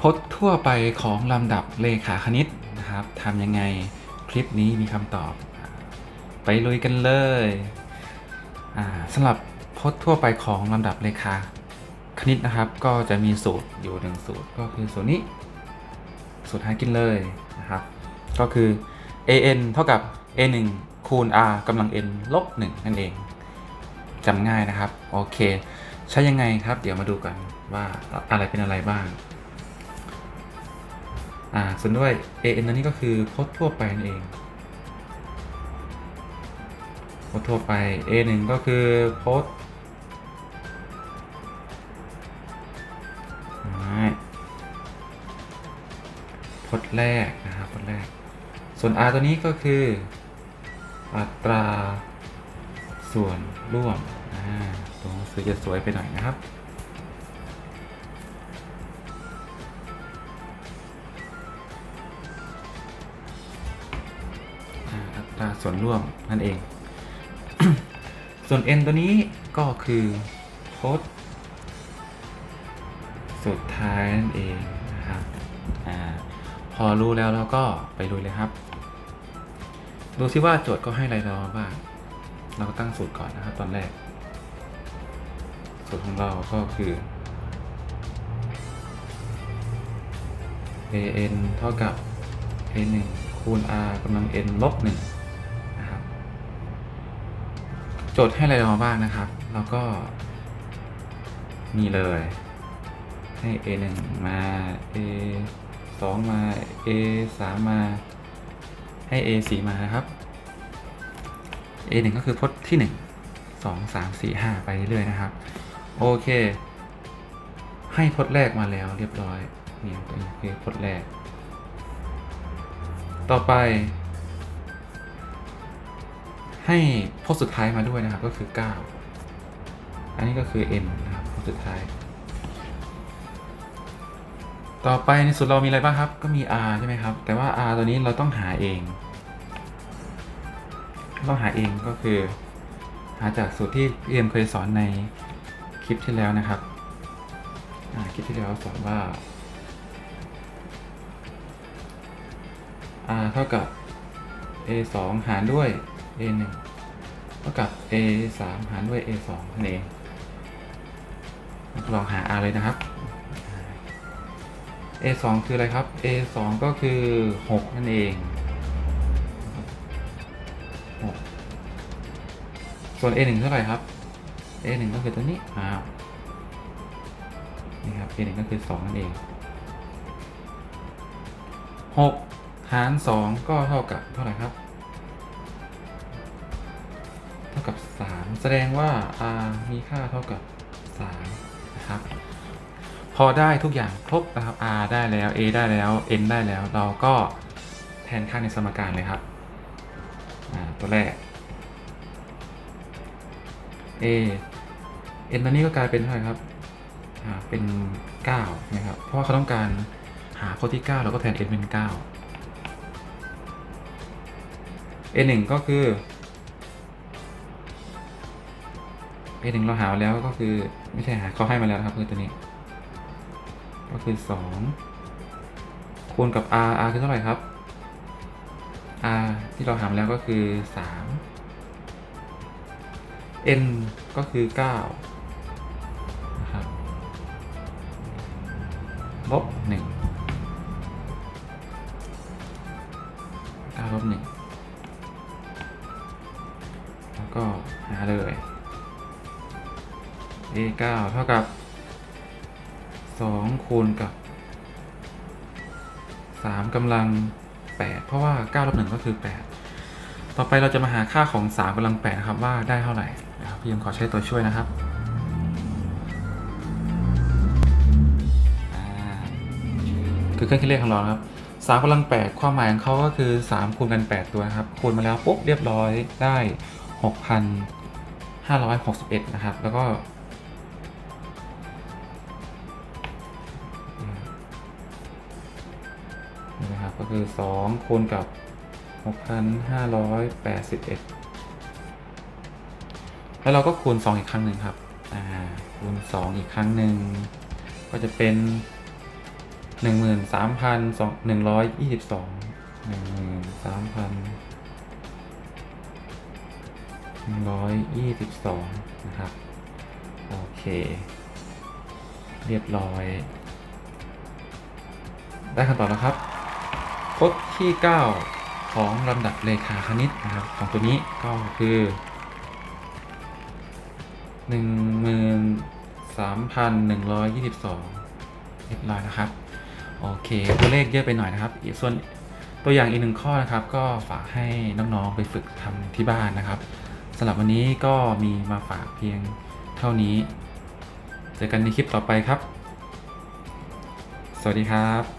พจน์ทั่วไปของลำดับเลขาคณิตนะครับทำยังไงคลิปนี้มีคำตอบ ไปลุยกันเลยสำหรับพจน์ทั่วไปของลำดับเลขาคณิตนะครับ ก็จะมีสูตรอยู่หนึ่งสูตรก็คือสูตรนี้ สูตรหากินเลยนะครับ ก็คือ an เท่ากับ a 1คูณ r กำลัง n ลบ 1 นั่นเองจำง่ายนะครับ โอเค ใช้ยังไงครับ เดี๋ยวมาดูกันว่าอะไรเป็นอะไรบ้าง อ่าส่วนด้วย an นั้นนี่ก็คือพจน์ทั่วไปนั่นเองพจน์ทั่วไป a 1 ก็คือพจน์อ่าพจน์แรกนะครับพจน์แรก ส่วน r ตัวนี้ก็คืออัตราส่วนร่วมตัวหนังสือจะสวยไปหน่อยนะครับ ตราส่วนร่วมนั่นเอง ส่วน n ตัวนี้ก็คือพจน์สุดท้ายนั่นเองนะครับอาพอรู้แล้วเราก็ไปลุยเลยครับ ดูซิว่าโจทย์ก็ให้อะไรเรามาบ้าง เราก็ตั้งสูตรก่อนนะครับ ตอนแรก สูตรของเราก็คือ an เท่ากับ a 1คูณ r กำลัง n ลบ1 จทย์ให้อะไรเรามาบ้างนะครับเราก็มีเลย ให้ a 1มา a 2มา a 3มาให้ a 4มานะครับ a 1ก็คือพจน์ที่ 1 2 3 4 5 ไปเรื่อยๆนะครับ โอเค ให้พจน์แรกมาแล้วเรียบร้อยนี่ยตัวนี้คือพจน์แรก ต่อไป ให้พจน์สุดท้ายมาด้วยนะครับก็คือ 9 อันนี้ก็คือ n นะครับพจน์สุดท้าย ต่อไปในสูตรเรามีอะไรบ้างครับ ก็มี r ใช่ไหมครับ แต่ว่า r ตัวนี้เราต้องหาเองต้องหาเองก็คือ หาจากสูตรที่พี่เอ็มเคยสอนในคลิปที่แล้วนะครับคลิปที่แล้วสอนว่า r เท่ากับ a 2หารด้วย a 1เท่ากับ a 3หารด้วย a 2นั่นเองลองหา r เลยนะครับ a 2คืออะไรครับ a 2ก็คือ 6 นั่นเอง 6 ส่วน a 1เท่าไหร่ครับ a 1ก็คือตัวนี้อ้าวนี่ครับ a 1ก็คือ 2 นั่นเอง 6 หาร 2 ก็เท่ากับเท่าไหร่ครับ ดงว่า r มีค่าเท่ากับ 3 นะครับ พอได้ทุกอย่างครบนะครับ r ได้แล้ว a ได้แล้ว n ได้แล้ว เราก็แทนค่าในสมการเลยครับ ตัวแรก a n ตัวนี้ก็กลายเป็นเท่าไหร่ครับ เป็น 9 นะครับ เพราะว่าเขาต้องการหาข้อที่ 9 เราก็แทน n เป็น9 a 1ก็คือ a 1เราหาแล้วก็คือไม่ใช่หาเขาให้มาแล้วครับคือตัวนี้ ก็คือ 2 คูณกับ r r คือเท่าไหร่ครับ r ที่เราหามาแล้วก็คือ 3 n ก็คือ9นะครับลบ1 9ลบ1แล้วก็หาเลย a 9เท่ากับ 2 คูณกับ 3กำลัง 8 เพราะว่า 9ลบ1ก็คือ 8 ต่อไปเราจะมาหาค่าของ 3กำลัง8นะครับว่าได้เท่าไหร่นะครับพี่ยังขอใช้ตัวช่วยนะครับคือเครื่องคิดเลขของเราครับ3กำลัง8ความหมายของเขาก็คือ3คูณกัน8ตัวนะครับ คูณมาแล้วปุ๊บเรียบร้อยได้6,561นะครับ แล้วก็ นะครับก็คือ 2 คูณกับ 6,581 แล้วเราก็คูณ 2 อีกครั้งหนึ่งครับคูณ 2 อีกครั้งหนึ่งก็จะเป็นหนึ่งหมื่นสามพันสองหนึ่งร้อยยี่สิบสองหนึ่งหมื่นสามพันหนึ่งร้อยยี่สิบสองนะครับ โอเค เรียบร้อย ได้คำตอบแล้วครับ พจน์ที่ 9 ของลำดับเลขาคณิตนะครับ ของตัวนี้ก็คือ 13,122เรียบร้อยนะครับ โอเค ตัวเลขเยอะไปหน่อยนะครับ ส่วนตัวอย่างอีกหนึ่งข้อนะครับ ก็ฝากให้น้องๆไปฝึกทำที่บ้านนะครับสำหรับวันนี้ก็มีมาฝากเพียงเท่านี้ เจอกันในคลิปต่อไปครับ สวัสดีครับ